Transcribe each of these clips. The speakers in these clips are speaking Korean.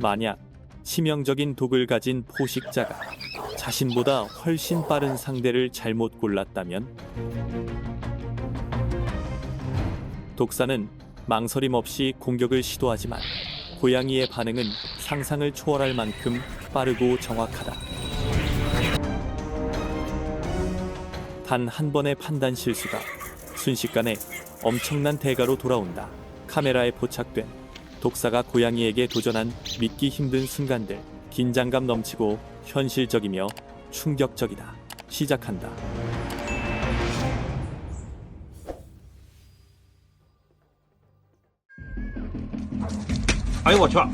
만약 치명적인 독을 가진 포식자가 자신보다 훨씬 빠른 상대를 잘못 골랐다면 독사는 망설임 없이 공격을 시도하지만 고양이의 반응은 상상을 초월할 만큼 빠르고 정확하다. 단 한 번의 판단 실수가 순식간에 엄청난 대가로 돌아온다. 카메라에 포착된 독사가 고양이에게 도전한 믿기 힘든 순간들, 긴장감 넘치고 현실적이며 충격적이다. 시작한다. 아이고, 좋아.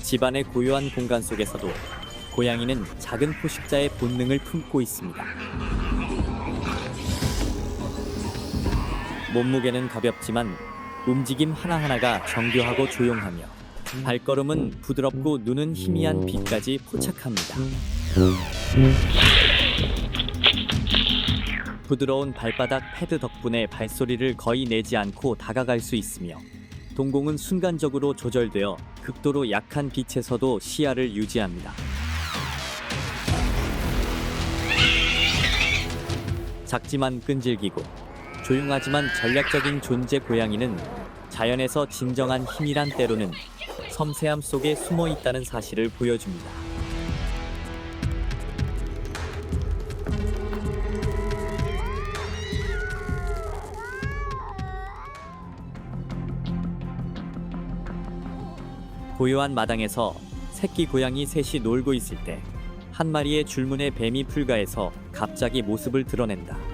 집안의 고요한 공간 속에서도 고양이는 작은 포식자의 본능을 품고 있습니다. 몸무게는 가볍지만 움직임 하나하나가 정교하고 조용하며 발걸음은 부드럽고 눈은 희미한 빛까지 포착합니다. 부드러운 발바닥 패드 덕분에 발소리를 거의 내지 않고 다가갈 수 있으며 동공은 순간적으로 조절되어 극도로 약한 빛에서도 시야를 유지합니다. 작지만 끈질기고 조용하지만 전략적인 존재 고양이는 자연에서 진정한 힘이란 때로는 섬세함 속에 숨어 있다는 사실을 보여줍니다. 고요한 마당에서 새끼 고양이 셋이 놀고 있을 때 한 마리의 줄무늬 뱀이 풀가에서 갑자기 모습을 드러낸다.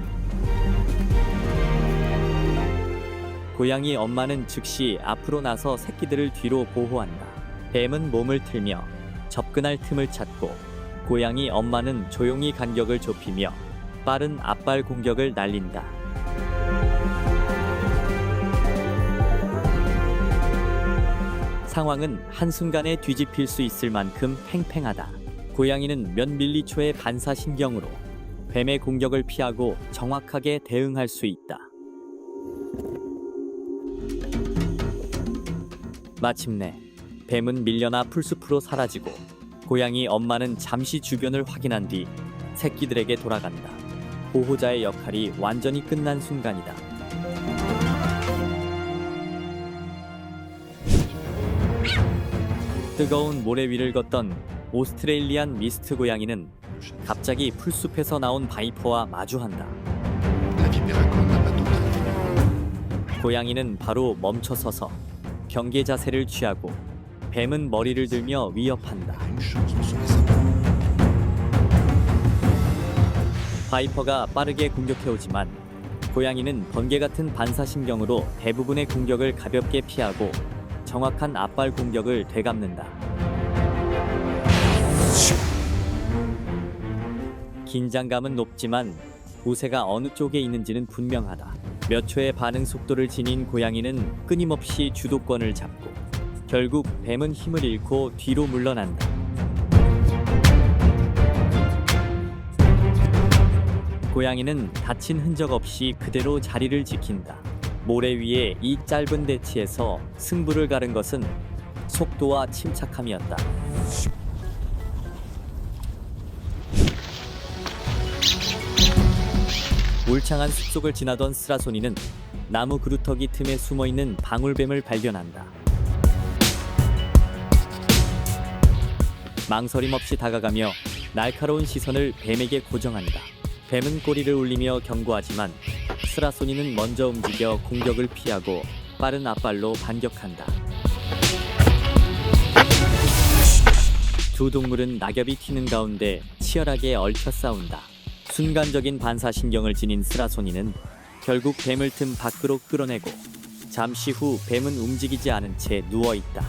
고양이 엄마는 즉시 앞으로 나서 새끼들을 뒤로 보호한다. 뱀은 몸을 틀며 접근할 틈을 찾고 고양이 엄마는 조용히 간격을 좁히며 빠른 앞발 공격을 날린다. 상황은 한순간에 뒤집힐 수 있을 만큼 팽팽하다. 고양이는 몇 밀리초의 반사신경으로 뱀의 공격을 피하고 정확하게 대응할 수 있다. 마침내 뱀은 밀려나 풀숲으로 사라지고 고양이 엄마는 잠시 주변을 확인한 뒤 새끼들에게 돌아간다. 보호자의 역할이 완전히 끝난 순간이다. 뜨거운 모래 위를 걷던 오스트레일리안 미스트 고양이는 갑자기 풀숲에서 나온 바이퍼와 마주한다. 고양이는 바로 멈춰 서서 경계 자세를 취하고 뱀은 머리를 들며 위협한다. 바이퍼가 빠르게 공격해오지만 고양이는 번개 같은 반사신경으로 대부분의 공격을 가볍게 피하고 정확한 앞발 공격을 되갚는다. 긴장감은 높지만 우세가 어느 쪽에 있는지는 분명하다. 몇 초의 반응 속도를 지닌 고양이는 끊임없이 주도권을 잡고 결국 뱀은 힘을 잃고 뒤로 물러난다. 고양이는 다친 흔적 없이 그대로 자리를 지킨다. 모래 위에 이 짧은 대치에서 승부를 가른 것은 속도와 침착함이었다. 울창한 숲속을 지나던 스라소니는 나무 그루터기 틈에 숨어 있는 방울뱀을 발견한다. 망설임 없이 다가가며 날카로운 시선을 뱀에게 고정한다. 뱀은 꼬리를 울리며 경고하지만 스라소니는 먼저 움직여 공격을 피하고 빠른 앞발로 반격한다. 두 동물은 낙엽이 튀는 가운데 치열하게 얽혀 싸운다. 순간적인 반사신경을 지닌 스라소니는 결국 뱀을 틈 밖으로 끌어내고 잠시 후 뱀은 움직이지 않은 채 누워 있다.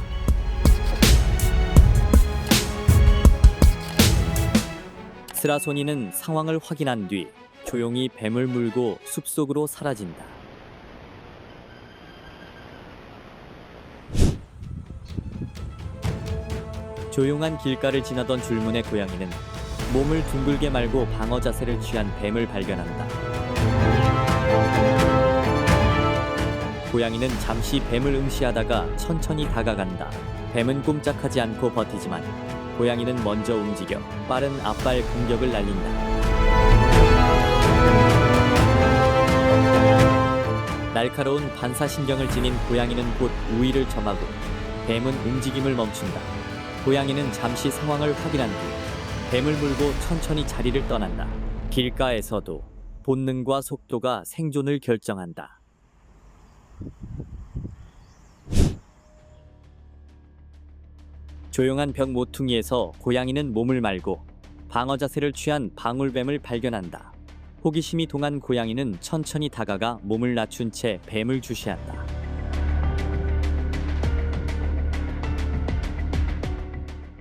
스라소니는 상황을 확인한 뒤 조용히 뱀을 물고 숲속으로 사라진다. 조용한 길가를 지나던 줄무늬 고양이는 몸을 둥글게 말고 방어 자세를 취한 뱀을 발견한다. 고양이는 잠시 뱀을 응시하다가 천천히 다가간다. 뱀은 꼼짝하지 않고 버티지만 고양이는 먼저 움직여 빠른 앞발 공격을 날린다. 날카로운 반사신경을 지닌 고양이는 곧 우위를 점하고 뱀은 움직임을 멈춘다. 고양이는 잠시 상황을 확인한 뒤 뱀을 물고 천천히 자리를 떠난다. 길가에서도 본능과 속도가 생존을 결정한다. 조용한 벽 모퉁이에서 고양이는 몸을 말고 방어 자세를 취한 방울뱀을 발견한다. 호기심이 동한 고양이는 천천히 다가가 몸을 낮춘 채 뱀을 주시한다.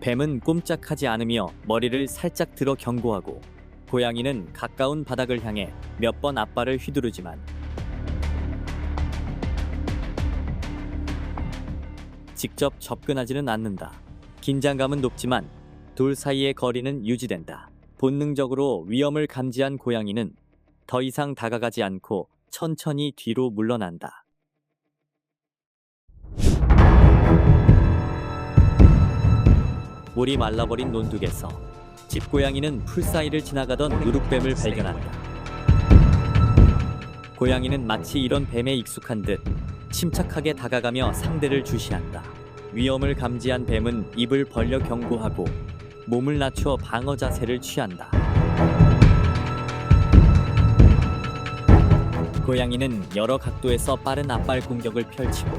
뱀은 꼼짝하지 않으며 머리를 살짝 들어 경고하고 고양이는 가까운 바닥을 향해 몇 번 앞발을 휘두르지만 직접 접근하지는 않는다. 긴장감은 높지만 둘 사이의 거리는 유지된다. 본능적으로 위험을 감지한 고양이는 더 이상 다가가지 않고 천천히 뒤로 물러난다. 물이 말라버린 논둑에서 집고양이는 풀 사이를 지나가던 누룩뱀을 발견한다. 고양이는 마치 이런 뱀에 익숙한 듯 침착하게 다가가며 상대를 주시한다. 위험을 감지한 뱀은 입을 벌려 경고하고 몸을 낮춰 방어 자세를 취한다. 고양이는 여러 각도에서 빠른 앞발 공격을 펼치고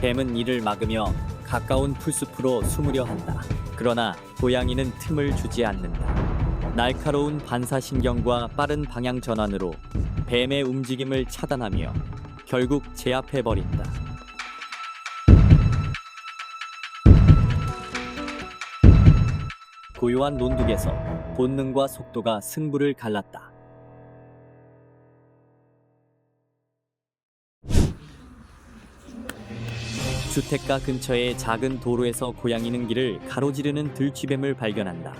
뱀은 이를 막으며 가까운 풀숲으로 숨으려 한다. 그러나 고양이는 틈을 주지 않는다. 날카로운 반사신경과 빠른 방향 전환으로 뱀의 움직임을 차단하며 결국 제압해버린다. 고요한 논둑에서 본능과 속도가 승부를 갈랐다. 주택가 근처의 작은 도로에서 고양이는 길을 가로지르는 들쥐뱀을 발견한다.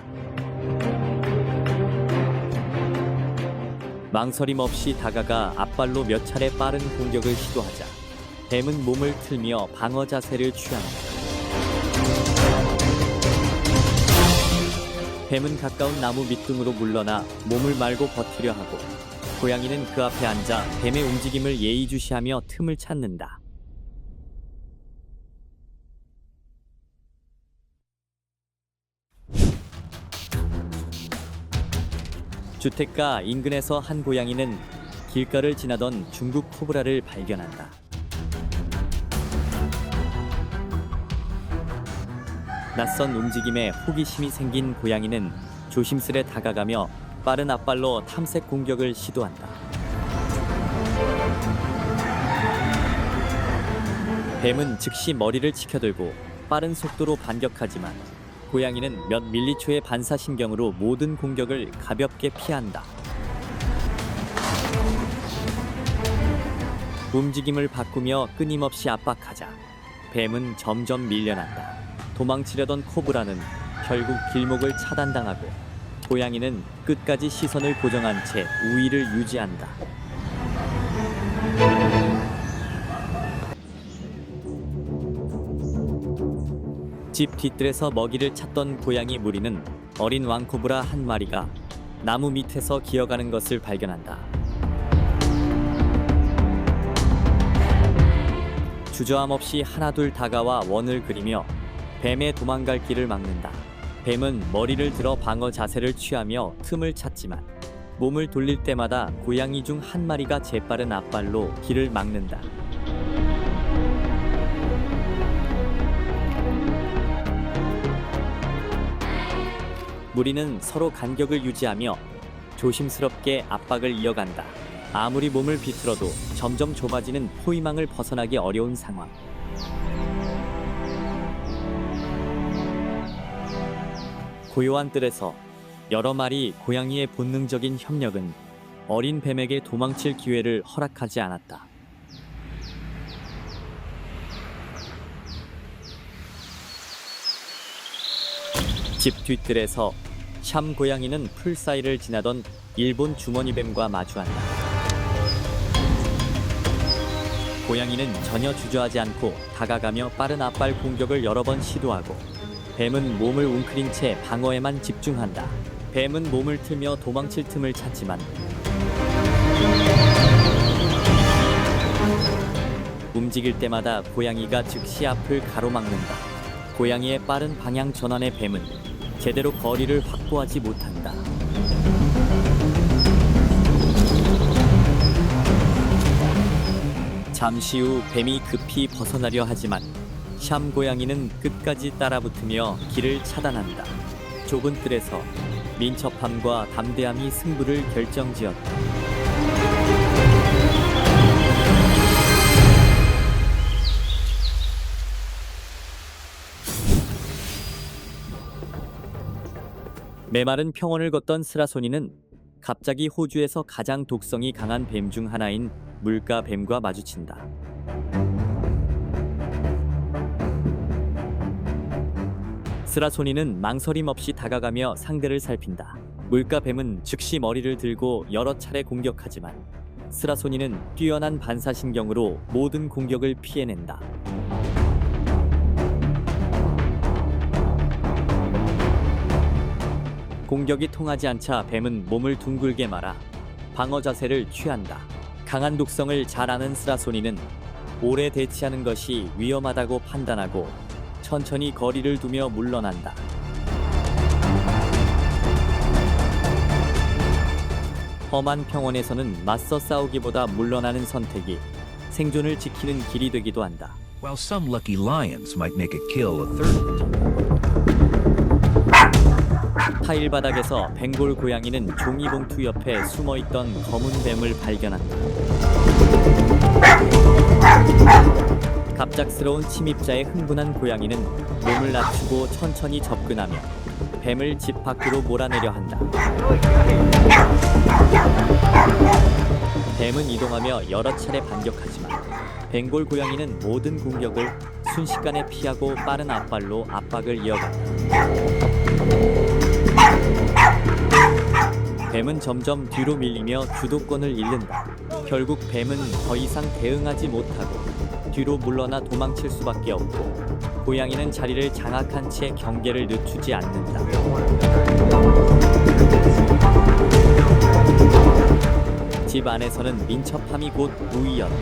망설임 없이 다가가 앞발로 몇 차례 빠른 공격을 시도하자 뱀은 몸을 틀며 방어 자세를 취한다. 뱀은 가까운 나무 밑둥으로 물러나 몸을 말고 버티려 하고 고양이는 그 앞에 앉아 뱀의 움직임을 예의주시하며 틈을 찾는다. 주택가 인근에서 한 고양이는 길가를 지나던 중국 코브라를 발견한다. 낯선 움직임에 호기심이 생긴 고양이는 조심스레 다가가며 빠른 앞발로 탐색 공격을 시도한다. 뱀은 즉시 머리를 치켜들고 빠른 속도로 반격하지만 고양이는 몇 밀리초의 반사신경으로 모든 공격을 가볍게 피한다. 움직임을 바꾸며 끊임없이 압박하자 뱀은 점점 밀려난다. 도망치려던 코브라는 결국 길목을 차단당하고 고양이는 끝까지 시선을 고정한 채 우위를 유지한다. 집 뒤뜰에서 먹이를 찾던 고양이 무리는 어린 왕코브라 한 마리가 나무 밑에서 기어가는 것을 발견한다. 주저함 없이 하나둘 다가와 원을 그리며 뱀의 도망갈 길을 막는다. 뱀은 머리를 들어 방어 자세를 취하며 틈을 찾지만 몸을 돌릴 때마다 고양이 중 한 마리가 재빠른 앞발로 길을 막는다. 무리는 서로 간격을 유지하며 조심스럽게 압박을 이어간다. 아무리 몸을 비틀어도 점점 좁아지는 포위망을 벗어나기 어려운 상황. 고요한 뜰에서 여러 마리 고양이의 본능적인 협력은 어린 뱀에게 도망칠 기회를 허락하지 않았다. 집 뒤뜰에서 샴 고양이는 풀 사이를 지나던 일본 주머니뱀과 마주한다. 고양이는 전혀 주저하지 않고 다가가며 빠른 앞발 공격을 여러 번 시도하고 뱀은 몸을 웅크린 채 방어에만 집중한다. 뱀은 몸을 틀며 도망칠 틈을 찾지만 움직일 때마다 고양이가 즉시 앞을 가로막는다. 고양이의 빠른 방향 전환의 뱀은 제대로 거리를 확보하지 못한다. 잠시 후 뱀이 급히 벗어나려 하지만 샴 고양이는 끝까지 따라붙으며 길을 차단한다. 좁은 뜰에서 민첩함과 담대함이 승부를 결정지었다. 메마른 평원을 걷던 스라소니는 갑자기 호주에서 가장 독성이 강한 뱀 중 하나인 물가 뱀과 마주친다. 스라소니는 망설임 없이 다가가며 상대를 살핀다. 물가 뱀은 즉시 머리를 들고 여러 차례 공격하지만 스라소니는 뛰어난 반사신경으로 모든 공격을 피해낸다. 공격이 통하지 않자 뱀은 몸을 둥글게 말아 방어 자세를 취한다. 강한 독성을 잘 아는 스라소니는 오래 대치하는 것이 위험하다고 판단하고 천천히 거리를 두며 물러난다. 험한 평원에서는 맞서 싸우기보다 물러나는 선택이 생존을 지키는 길이 되기도 한다. While some lucky lions might make a kill a third 타일 바닥에서 벵골 고양이는 종이봉투 옆에 숨어 있던 검은 뱀을 발견한다. 갑작스러운 침입자의 흥분한 고양이는 몸을 낮추고 천천히 접근하며 뱀을 집 밖으로 몰아내려 한다. 뱀은 이동하며 여러 차례 반격하지만 벵골 고양이는 모든 공격을 순식간에 피하고 빠른 앞발로 압박을 이어간다. 뱀은 점점 뒤로 밀리며 주도권을 잃는다. 결국 뱀은 더 이상 대응하지 못하고 뒤로 물러나 도망칠 수밖에 없고 고양이는 자리를 장악한 채 경계를 늦추지 않는다. 집 안에서는 민첩함이 곧 우위였다.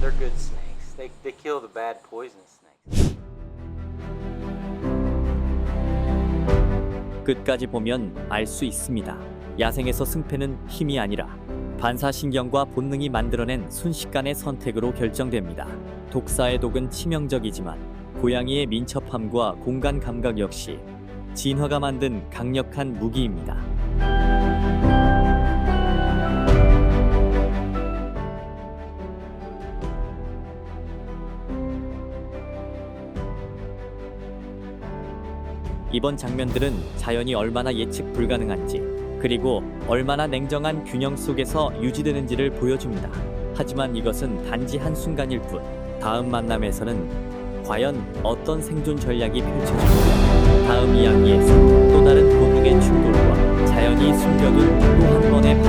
They're good snakes. They, they kill the bad poisonous snakes. 끝까지 보면 알 수 있습니다. 야생에서 승패는 힘이 아니라 반사신경과 본능이 만들어낸 순식간의 선택으로 결정됩니다. 독사의 독은 치명적이지만 고양이의 민첩함과 공간 감각 역시 진화가 만든 강력한 무기입니다. 이번 장면들은 자연이 얼마나 예측 불가능한지 그리고 얼마나 냉정한 균형 속에서 유지되는지를 보여줍니다. 하지만 이것은 단지 한 순간일 뿐. 다음 만남에서는 과연 어떤 생존 전략이 펼쳐질지 다음 이야기에서 또 다른 본능의 충돌과 자연이 숨겨둔 또 한 번의